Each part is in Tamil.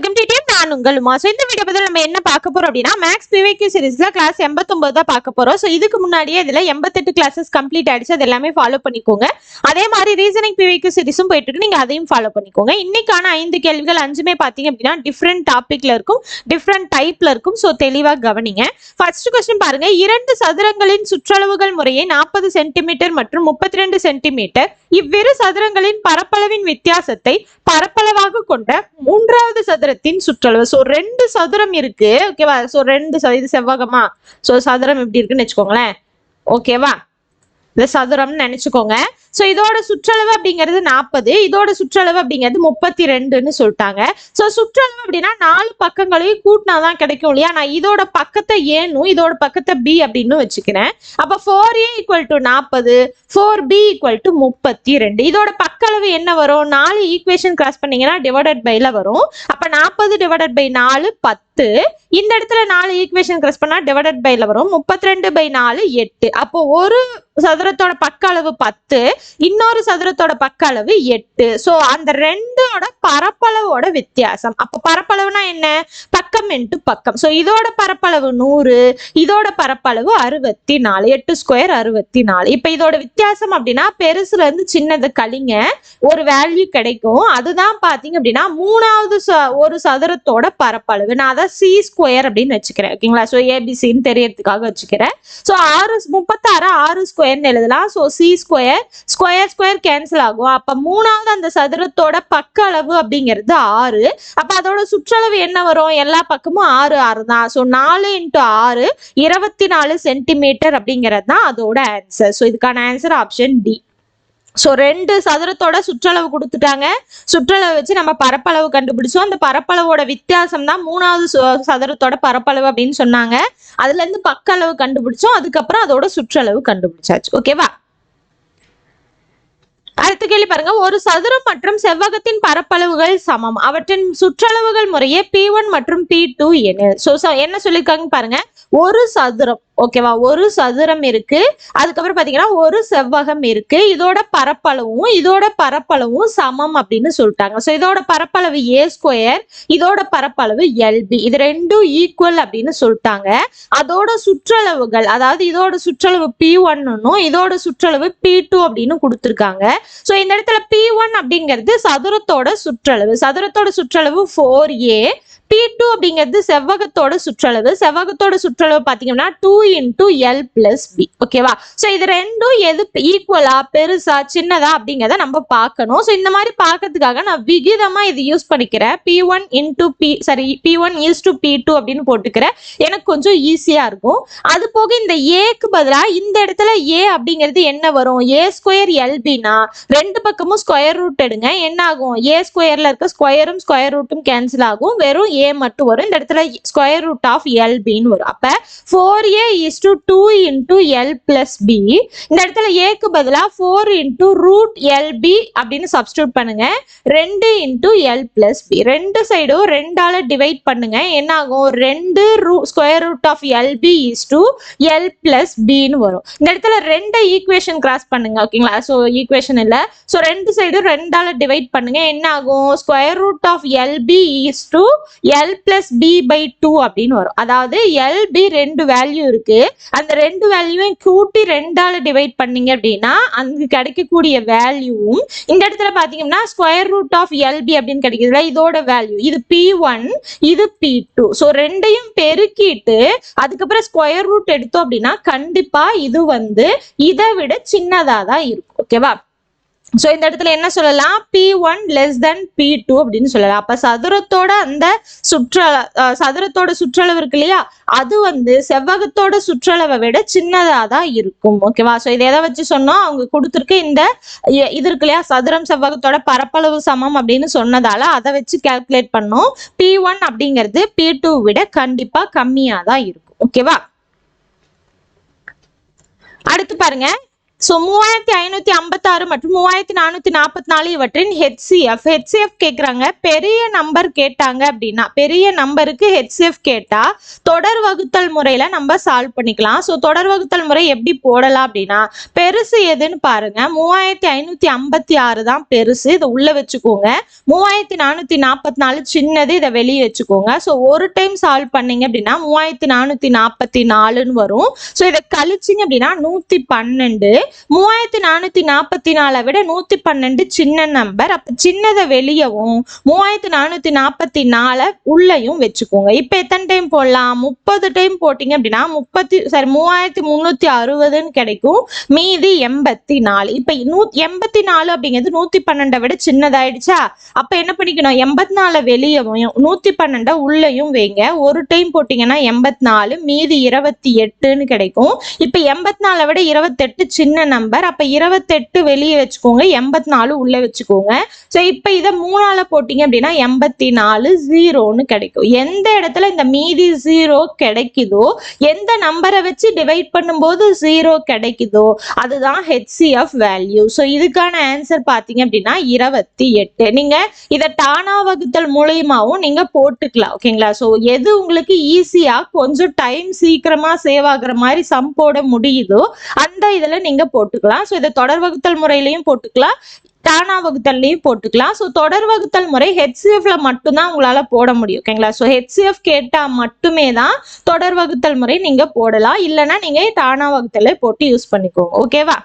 வெல்கம் டு டீம் நான் உங்கள் உமா ஸோ இந்த வீடியோ பற்றி நம்ம என்ன பார்க்க போறோம் அப்படின்னா மேக்ஸ் பிவைக்யூ சீரிஸ்ல கிளாஸ் எண்பத்தொன்பது தான் பார்க்க போறோம். ஸோ இதுக்கு முன்னாடியே இதுல எண்பத்தெட்டு கிளாஸஸ் கம்ப்ளீட் ஆயிடுச்சு. அது எல்லாமே ஃபாலோ பண்ணிக்கோங்க. அதே மாதிரி ரீசனிங் பிவைக்யூ சீரிஸும் போயிட்டு இருக்கு. நீங்க அதையும் ஃபாலோ பண்ணிக்கோங்க. இன்னைக்கான ஐந்து கேள்விகள் அஞ்சுமே பார்த்தீங்க அப்படின்னா டிஃப்ரெண்ட் டாபிக்ல இருக்கும். டிஃப்ரெண்ட் டைப்ல இருக்கும். ஸோ தெளிவாக கவனிங்க. ஃபர்ஸ்ட் கொஸ்டின் பாருங்க. இரண்டு சதுரங்களின் சுற்றளவுகள் முறையே நாற்பது சென்டிமீட்டர் மற்றும் முப்பத்தி ரெண்டு சென்டிமீட்டர் இவ்விரு சதுரங்களின் பரப்பளவின் வித்தியாசத்தை பரப்பளவாக கொண்ட மூன்றாவது சதுரத்தின் சுற்ற அளவு ஸோ ரெண்டு சதுரம் இருக்கு. ஓகேவா ஸோ ரெண்டு ச- இது செவ்வகமா? ஸோ சதுரம் எப்படி இருக்குன்னு வச்சுக்கோங்களேன். ஓகேவா இல்ல சதுரம்னு நினைச்சுக்கோங்க. ஸோ இதோட சுற்றளவு அப்படிங்கிறது நாற்பது இதோட சுற்றளவு அப்படிங்கிறது முப்பத்தி ரெண்டுன்னு சொல்லிட்டாங்க. ஸோ சுற்றளவு அப்படின்னா நாலு பக்கங்களையும் கூட்டினாதான் கிடைக்கும் இல்லையா? நான் இதோட பக்கத்தை ஏனும் இதோட பக்கத்தை பி அப்படின்னு வச்சுக்கிறேன். அப்போ ஃபோர் ஏ ஈக்குவல் டு நாற்பது ஃபோர் பி ஈக்குவல் டு முப்பத்தி ரெண்டு இதோட பக்களவு என்ன வரும்? நாலு ஈக்குவேஷன் கிராஸ் பண்ணீங்கன்னா டிவைடட் பைல வரும். அப்போ நாற்பது டிவைடட் பை நாலு பத்து. இந்த இடத்துல நாலு ஈக்குவேஷன் கிரஸ் பண்ணா டிவைடட் பைல வரும். முப்பத்தி ரெண்டு பை நாலு எட்டு. அப்போ ஒரு சதுரத்தோட பக்க அளவு பத்து இன்னொரு சதுரத்தோட பக்க அளவு எட்டு. ஸோ அந்த ரெண்டோட பரப்பளவோட வித்தியாசம். அப்போ பரப்பளவுனா என்ன? பக்கம் இன்ட்டு பக்கம். ஸோ இதோட பரப்பளவு நூறு இதோட பரப்பளவு அறுபத்தி நாலு எட்டு ஸ்கொயர் அறுபத்தி நாலு இப்போ இதோட வித்தியாசம் அப்படின்னா பெருசுல இருந்து சின்னது கழிங்க ஒரு வேல்யூ கிடைக்கும். அதுதான் பாத்தீங்க அப்படின்னா மூணாவது ச- ஒரு சதுரத்தோட பரப்பளவு. நான் அதான் சி ஸ்கொயர் அப்படின்னு வச்சுக்கிறேன் ஓகேங்களா ஸோ ஏபிசின்னு தெரியறதுக்காக வச்சுக்கிறேன். ஸோ ஆறு முப்பத்தாறு ஆறு ஸ்கொயர்னு எழுதலாம். So c square square square cancel ஆகும். அப்ப மூணாவது அந்த சதுரத்தோட பக்க அளவு அப்படிங்கிறது ஆறு. அப்போ அதோட சுற்றளவு என்ன வரும்? எல்லா பக்கமும் ஆறு ஆறு தான். ஸோ நாலு இன்ட்டு ஆறு இருபத்தி நாலு சென்டிமீட்டர் அப்படிங்கிறது தான் அதோட ஆன்சர் ஸோ இதுக்கான ஆன்சர் ஆப்ஷன் டி ஸோ ரெண்டு சதுரத்தோட சுற்றளவு கொடுத்துட்டாங்க. சுற்றளவு வச்சு நம்ம பரப்பளவு கண்டுபிடிச்சோம். அந்த பரப்பளவோட வித்தியாசம் தான் மூணாவது சதுரத்தோட பரப்பளவு அப்படின்னு சொன்னாங்க. அதுல இருந்து பக்க அளவு கண்டுபிடிச்சோம். அதுக்கப்புறம் அதோட சுற்றளவு கண்டுபிடிச்சாச்சு. ஓகேவா அடுத்த கேள்வி பாருங்க. ஒரு சதுரம் மற்றும் செவ்வகத்தின் பரப்பளவுகள் சமம். அவற்றின் சுற்றளவுகள் முறையே பி ஒன் மற்றும் பி டூ என என்ன சொல்லியிருக்காங்க பாருங்க. ஒரு சதுரம். ஓகேவா? ஒரு சதுரம் இருக்கு. அதுக்கப்புறம் பாத்தீங்கன்னா ஒரு செவ்வகம் இருக்கு. இதோட பரப்பளவும் இதோட பரப்பளவும் சமம் அப்படின்னு சொல்லிட்டாங்க. ஸோ இதோட பரப்பளவு ஏ ஸ்கொயர் இதோட பரப்பளவு எல்பி இது ரெண்டும் ஈக்குவல் அப்படின்னு சொல்லிட்டாங்க. அதோட சுற்றளவுகள் அதாவது இதோட சுற்றளவு பி ஒன்னும் இதோட சுற்றளவு பி டூ அப்படின்னு கொடுத்துருக்காங்க. ஸோ இந்த இடத்துல பி ஒன் அப்படிங்கிறது சதுரத்தோட சுற்றளவு. சதுரத்தோட சுற்றளவு ஃபோர் ஏ பி டூ அப்படிங்கிறது செவ்வகத்தோட சுற்றளவு. செவ்வகத்தோட சுற்றளவு பார்த்தீங்கன்னா two into l plus b ஓகேவா ஸோ இது ரெண்டும் எது ஈக்குவலா பெருசா சின்னதா அப்படிங்கிறத நம்ம பார்க்கணும். ஸோ இந்த மாதிரி பார்க்கறதுக்காக நான் விகிதமா இது யூஸ் பண்ணிக்கிறேன். P one into p sorry p one is to p two அப்படின்னு போட்டுக்கிறேன். எனக்கு கொஞ்சம் ஈஸியா இருக்கும். அது போக இந்த ஏக்கு பதிலாக இந்த இடத்துல ஏ அப்படிங்கிறது என்ன வரும்? ஏ ஸ்கொயர் எல்பினா ரெண்டு பக்கமும் ஸ்கொயர் ரூட் எடுங்க. என்ன ஆகும்? ஏ ஸ்கொயர்ல இருக்க ஸ்கொயரும் ஸ்கொயர் ரூட்டும் கேன்சல் ஆகும். வெறும் ஏ மட்டும் வரும். இந்த இடத்துல ஸ்கொயர் ரூட் ஆஃப் எல் பின்னு வரும். அப்ப four a is to two into l plus b இந்த இடத்துல ஏக்கு பதிலா four into root l b அப்படின்னு சப்ஸ்டியூட் பண்ணுங்க. ரெண்டு இன்டூ எல் பிளஸ் பி ரெண்டு சைடும் ரெண்டால டிவைட் பண்ணுங்க. என்ன ஆகும் ரெண்டு ரூ square root of l b is to l plus பின்னு வரும். இந்த இடத்துல ரெண்டு ஈக்குவேஷன் கிராஸ் பண்ணுங்க. ஓகேங்களா ஸோ ஈக்குவேஷன் இல்லை. ஸோ ரெண்டு சைடும் ரெண்டால டிவைட் பண்ணுங்க. என்ன ஆகும் square root of l b is to l plus b by two அப்படின்னு வரும். அதாவது எல்பி ரெண்டு வேல்யூ இருக்கு. அந்த ரெண்டு வேல்யூவையும் கூட்டி ரெண்டால டிவைட் பண்ணீங்க அப்படின்னா அங்கு கிடைக்கக்கூடிய வேல்யூவும் இந்த இடத்துல பாத்தீங்கன்னா ஸ்கொயர் ரூட் ஆஃப் எல்பி அப்படின்னு கிடைக்குதுல இதோட வேல்யூ இது பி ஒன் இது பி டூ ஸோ ரெண்டையும் பெருக்கிட்டு அதுக்கப்புறம் ஸ்கொயர் ரூட் எடுத்தோம் அப்படின்னா கண்டிப்பா இது வந்து இதை விட சின்னதாக தான் இருக்கும் ஓகேவா ஸோ இந்த இடத்துல என்ன சொல்லலாம்? P one less than p two அப்படின்னு சொல்லலாம். அப்போ சதுரத்தோட அந்த சுற்ற சதுரத்தோட சுற்றளவு இருக்கு இல்லையா? அது வந்து செவ்வகத்தோட சுற்றளவை விட சின்னதாக தான் இருக்கும். ஓகேவா ஸோ இதை எதை வச்சு சொன்னோம்? அவங்க கொடுத்துருக்க இந்த இது இருக்கு இல்லையா? சதுரம் செவ்வகத்தோட பரப்பளவு சமம் அப்படின்னு சொன்னதால அதை வச்சு கால்குலேட் பண்ணோம். பி ஒன் அப்படிங்கிறது பி டூ விட கண்டிப்பாக கம்மியாக தான் இருக்கும். ஓகேவா அடுத்து பாருங்க. ஸோ மூவாயிரத்தி ஐநூத்தி ஐம்பத்தாறு மற்றும் மூவாயிரத்தி நானூத்தி நாற்பத்தி நாலு இவற்றின் ஹெச்சிஎஃப் ஹெச்சிஎஃப் கேட்குறாங்க பெரிய நம்பர் கேட்டாங்க அப்படின்னா பெரிய நம்பருக்கு ஹெச்சிஎஃப் கேட்டா தொடர் வகுத்தல் முறையில நம்ம சால்வ் பண்ணிக்கலாம். ஸோ தொடர் வகுத்தல் முறை எப்படி போடலாம் அப்படின்னா பெருசு எதுன்னு பாருங்க. மூவாயிரத்தி ஐநூத்தி ஐம்பத்தி ஆறு தான் பெருசு. இதை உள்ள வச்சுக்கோங்க. மூவாயிரத்தி நானூத்தி நாற்பத்தி நாலு சின்னது இதை வெளியே வச்சுக்கோங்க. ஸோ ஒரு டைம் சால்வ் பண்ணீங்க அப்படின்னா மூவாயிரத்தி நானூத்தி நாற்பத்தி நாலுன்னு வரும். ஸோ இதை கழிச்சிங்க அப்படின்னா நூத்தி பன்னெண்டு மூவாயிரத்தி நானூத்தி நாற்பத்தி நாலை விட நூத்தி பன்னெண்டு சின்ன நம்பர் அப்ப சின்னதை வெளியவும் மூவாயிரத்தி நானூத்தி நாற்பத்தி நாலை உள்ளயும் வச்சுக்கோங்க. இப்ப எத்தனை டைம் போடலாம்? முப்பது டைம் போட்டீங்க அப்படின்னா முப்பத்தி சாரி மூவாயிரத்தி முந்நூத்தி அறுபதுன்னு கிடைக்கும். மீதி எண்பத்தி நாலு. இப்ப நூ எண்பத்தி நாலு அப்படிங்கிறது நூத்தி பன்னெண்டை விட சின்னதாயிடுச்சா? அப்ப என்ன பண்ணிக்கணும்? எண்பத்தி நாலு வெளியவும் நூத்தி பன்னெண்டை உள்ளயும் வைங்க. ஒரு டைம் போட்டீங்கன்னா எண்பத்தி நாலு மீதி இருபத்தி எட்டுன்னு கிடைக்கும். இப்ப எண்பத்தி நாலை விட இருபத்தெட்டு சின்ன நம்பர் அப்ப இருபத்தெட்டு வெளியே வச்சுக்கோங்க எண்பத்தி நாலு உள்ள வச்சுக்கோங்க. ஸோ இப்ப இதை மூணால போட்டீங்க அப்படின்னா எண்பத்தி நாலு ஜீரோன்னு கிடைக்கும். எந்த இடத்துல இந்த மீதி ஜீரோ கிடைக்குதோ எந்த நம்பரை வச்சு டிவைட் பண்ணும்போது ஜீரோ கிடைக்குதோ அதுதான் ஹெச்சிஎஃப் வேல்யூ ஸோ இதுக்கான ஆன்சர் பார்த்தீங்க அப்படின்னா இருபத்தி எட்டு. நீங்க இதை டானா வகுத்தல் மூலியமாவும் நீங்க போட்டுக்கலாம் ஓகேங்களா ஸோ எது உங்களுக்கு ஈஸியா கொஞ்சம் டைம் சீக்கிரமா சேவ் ஆகுற மாதிரி சம் போட முடியுதோ அந்த இதில் நீங்க போட்டுக்கலாம். ஸோ இதை தொடர் வகுத்தல் முறையிலையும் போட்டுக்கலாம். தானா வகுத்தல்லையும் போட்டுக்கலாம். ஸோ தொடர் வகுத்தல் முறை ஹெச்சிஎஃப்ல மட்டும்தான் உங்களால போட முடியும். ஓகேங்களா ஸோ ஹெச்சிஎஃப் கேட்டா மட்டுமே தான் தொடர் வகுத்தல் முறை நீங்க போடலாம். இல்லைன்னா நீங்க தானா வகுத்தலை போட்டு யூஸ் பண்ணிக்கோங்க. ஓகேவா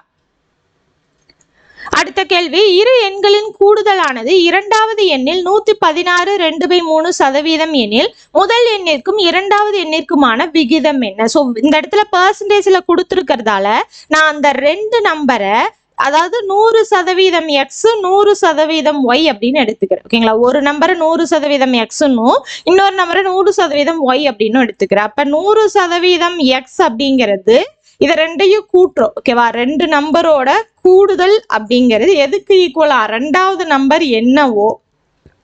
அடுத்த கேள்வி இரு எண்களின் கூடுதலானது இரண்டாவது எண்ணில் நூத்தி பதினாறு ரெண்டு பை மூணு சதவீதம் எனில் முதல் எண்ணிற்கும் இரண்டாவது எண்ணிற்குமான விகிதம் என்ன? ஸோ இந்த இடத்துல பர்சன்டேஜ்ல கொடுத்துருக்கறதால நான் அந்த ரெண்டு நம்பரை அதாவது நூறு சதவீதம் எக்ஸ் நூறு சதவீதம் ஒய் அப்படின்னு எடுத்துக்கிறேன். ஓகேங்களா ஒரு நம்பரை நூறு சதவீதம் எக்ஸ்னும் இன்னொரு நம்பரை நூறு சதவீதம் ஒய் அப்படின்னு எடுத்துக்கிறேன். அப்ப நூறு சதவீதம் எக்ஸ் அப்படிங்கிறது இதை ரெண்டையும் கூட்டுறோம் ஓகேவா ரெண்டு நம்பரோட கூடுதல் அப்படிங்கிறது எதுக்கு ஈக்குவலா ரெண்டாவது நம்பர் என்னவோ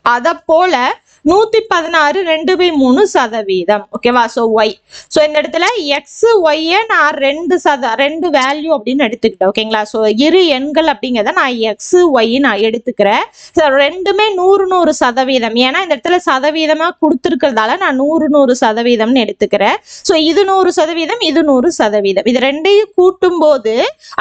அதை போல நூத்தி பதினாறு ரெண்டு பை மூணு சதவீதம். ஓகேவா ஸோ ஒய் ஸோ இந்த இடத்துல எக்ஸ் ஒய்யை நான் ரெண்டு சத ரெண்டு வேல்யூ அப்படின்னு எடுத்துக்கிட்டேன். ஓகேங்களா ஸோ இரு எண்கள் அப்படிங்கிறத நான் எக்ஸ் ஒய் நான் எடுத்துக்கிறேன். ஸோ ரெண்டுமே நூறு நூறு சதவீதம். ஏன்னா இந்த இடத்துல சதவீதமா கொடுத்துருக்கிறதால நான் நூறு நூறு சதவீதம்னு எடுத்துக்கிறேன். ஸோ இது நூறு சதவீதம் இது நூறு சதவீதம். இது ரெண்டையும் கூட்டும் போது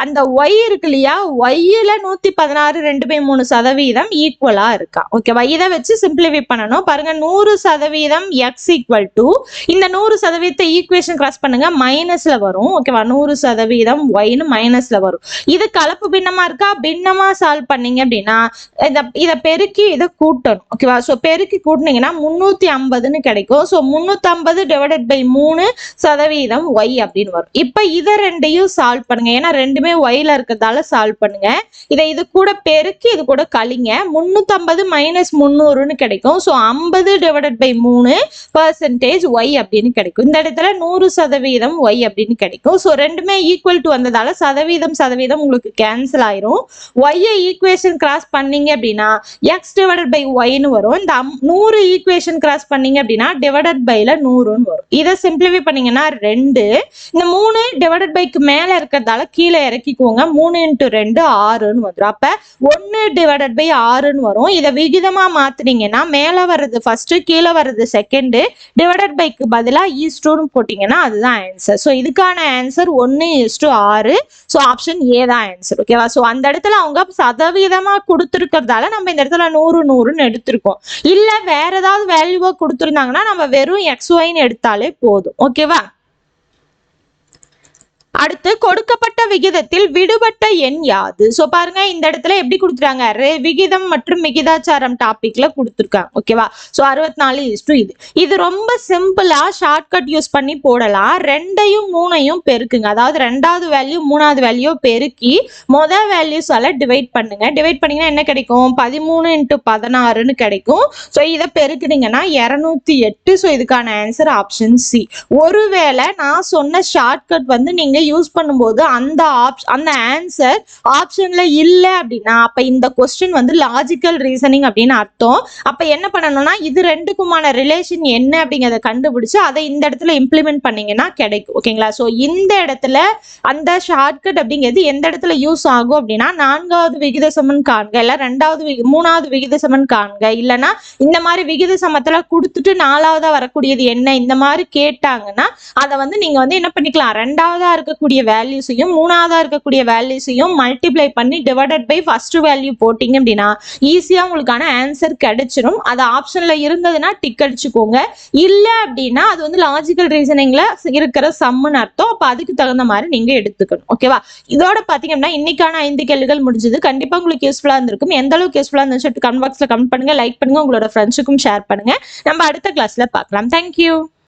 அந்த ஒய் இருக்கு இல்லையா? ஒய்யில நூத்தி பதினாறு ரெண்டு பை மூணு சதவீதம் ஈக்குவலா இருக்கா? ஓகேவா இதை வச்சு சிம்பிளிஃபை பண்ணணும். பாருங்க நூறு சதவீதம் எக்ஸ் ஈக்குவல் டு இந்த நூறு சதவீதத்தை ஈக்குவேஷன் கிராஸ் பண்ணுங்க மைனஸ்ல வரும் ஓகேவா நூறு சதவீதம் ஒய்னு மைனஸ்ல வரும். இது கலப்பு பின்னமா இருக்கா? பின்னமா சால்வ் பண்ணீங்க அப்படின்னா இத இதை பெருக்கி இதை கூட்டணும் ஓகேவா ஸோ பெருக்கி கூட்டினீங்கன்னா முந்நூத்தி ஐம்பதுன்னு கிடைக்கும். ஸோ முந்நூத்தி டிவைடட் பை மூணு சதவீதம் ஒய் அப்படின்னு வரும். இப்போ இதை ரெண்டையும் சால்வ் பண்ணுங்க. ஏன்னா ரெண்டுமே ஒய்ல இருக்கிறதால சால்வ் பண்ணுங்க. இதை இது கூட பெருக்கி இது கூட கழிங்க. முந்நூற்றம்பது மைனஸ் முந்நூறுன்னு கிடைக்கும். ஸோ ஐம்பது டிவைடட் பை மூணு பர்சன்டேஜ் ஒய் அப்படின்னு கிடைக்கும். இந்த இடத்துல நூறு சதவீதம் ஒய் அப்படின்னு கிடைக்கும். ஸோ ரெண்டுமே ஈக்குவல் டு வந்ததால சதவீதம் சதவீதம் உங்களுக்கு கேன்சல் ஆயிரும். ஒய்யை ஈக்குவேஷன் கிராஸ் பண்ணீங்க அப்படின்னா எக்ஸ் டிவைடட் பை ஒய்னு வரும். இந்த நூறு ஈக்குவேஷன் கிராஸ் பண்ணீங்க அப்படின்னா டிவைடட் பைல நூறுன்னு வரும். இதை சிம்பிளிஃபை பண்ணீங்கன்னா ரெண்டு. இந்த மூணு டிவைடட் பைக்கு மேல இருக்கிறதால கீழே இறக்கிக்குவோங்க மூணு இன்ட்டு ரெண்டு ஆறுன்னு வந்துடும் அப்போ ஒன்று டிவைடட் பை ஆறுன்னு வரும். இதை விகிதமாக மாத்துனீங்கன்னா மேலே வர்றது ஃபர்ஸ்ட் கீழே வர்றது செகண்டு டிவைடட் பைக்கு பதிலா ஈஸ்டோன்னு போட்டிங்கன்னா அதுதான் ஆன்சர் ஸோ இதுக்கான ஆன்சர் ஒன்னு ஈஸ்டு ஆறு. ஸோ ஆப்ஷன் ஏ தான் ஆன்சர் ஓகேவா ஸோ அந்த இடத்துல அவங்க சதவீதமாக கொடுத்துருக்கறதால நம்ம இந்த இடத்துல நூறு நூறுன்னு எடுத்திருக்கோம். இல்லை வேற ஏதாவது வேல்யூவாக கொடுத்துருந்தாங்கன்னா நம்ம வெறும் எக்ஸ் ஒய்னு எடுத்தாலே போதும் ஓகேவா அடுத்து கொடுக்கப்பட்ட விகிதத்தில் விடுபட்ட எண் யாது? ஸோ பாருங்க இந்த இடத்துல எப்படி கொடுத்துருக்காங்க ரெ- விகிதம் மற்றும் விகிதாச்சாரம் டாபிக்ல கொடுத்துருக்காங்க. ஓகேவா ஸோ அறுபத்தி நாலு இஸ்டு இது. இது ரொம்ப சிம்பிளா ஷார்ட்கட் யூஸ் பண்ணி போடலாம். ரெண்டையும் மூணையும் பெருக்குங்க. அதாவது ரெண்டாவது வேல்யூ மூணாவது வேல்யூ பெருக்கி மொதல் வேல்யூஸால டிவைட் பண்ணுங்க. டிவைட் பண்ணீங்கன்னா என்ன கிடைக்கும்? பதிமூணு இன்ட்டு பதினாறுன்னு கிடைக்கும். ஸோ இதை பெருக்குனீங்கன்னா இரநூத்தி எட்டு. ஸோ இதுக்கான ஆன்சர் ஆப்ஷன் சி ஒருவேளை நான் சொன்ன ஷார்ட்கட் வந்து நீங்க நீங்கள் யூஸ் பண்ணும்போது அந்த ஆப்ஷன் அந்த ஆன்சர் ஆப்ஷன்ல இல்ல அப்படின்னா அப்ப இந்த கொஸ்டின் வந்து லாஜிக்கல் ரீசனிங் அப்படின்னு அர்த்தம். அப்ப என்ன பண்ணணும்னா இது ரெண்டுக்குமான ரிலேஷன் என்ன அப்படிங்கறத கண்டுபிடிச்சு அதை இந்த இடத்துல இம்ப்ளிமெண்ட் பண்ணீங்கன்னா கிடைக்கும். ஓகேங்களா ஸோ இந்த இடத்துல அந்த ஷார்ட்கட் அப்படிங்கிறது எந்த இடத்துல யூஸ் ஆகும் அப்படின்னா நான்காவது விகித சமன் காண்க இல்லை ரெண்டாவது மூணாவது விகித சமன் காண்க. இல்லைன்னா இந்த மாதிரி விகித சமத்துல கொடுத்துட்டு நாலாவதா வரக்கூடியது என்ன இந்த மாதிரி கேட்டாங்கன்னா அதை வந்து நீங்க வந்து என்ன பண்ணிக்கலாம் ரெண்டாவதா இருக்கக்கூடிய வேல்யூஸையும் மூணாவதா இருக்கக்கூடிய வேல்யூஸையும் மல்டிப்ளை பண்ணி டிவைடட் பை ஃபர்ஸ்ட் வேல்யூ போட்டிங்க அப்படின்னா ஈஸியாக உங்களுக்கான ஆன்சர் கிடைச்சிரும். அது ஆப்ஷனில் இருந்ததுன்னா டிக் அடிச்சுக்கோங்க. இல்லை அப்படின்னா அது வந்து லாஜிக்கல் ரீசனிங்கில் இருக்கிற சம்முன்னு அர்த்தம். அப்போ அதுக்கு தகுந்த மாதிரி நீங்கள் எடுத்துக்கணும். ஓகேவா இதோட பார்த்தீங்கன்னா இன்னைக்கான ஐந்து கேள்விகள் முடிஞ்சது. கண்டிப்பாக உங்களுக்கு யூஸ்ஃபுல்லாக இருந்திருக்கும். எந்த அளவுக்கு யூஸ்ஃபுல்லாக இருந்துச்சு கமெண்ட் பாக்ஸில் கமெண்ட் பண்ணுங்க. லைக் பண்ணுங்கள் உங்களோட ஃப்ரெண்ட்ஸுக்கும் ஷேர் பண்ணுங்க. நம்ம அடுத்த கிளாஸில் பார்க்கலாம். தேங்க்யூ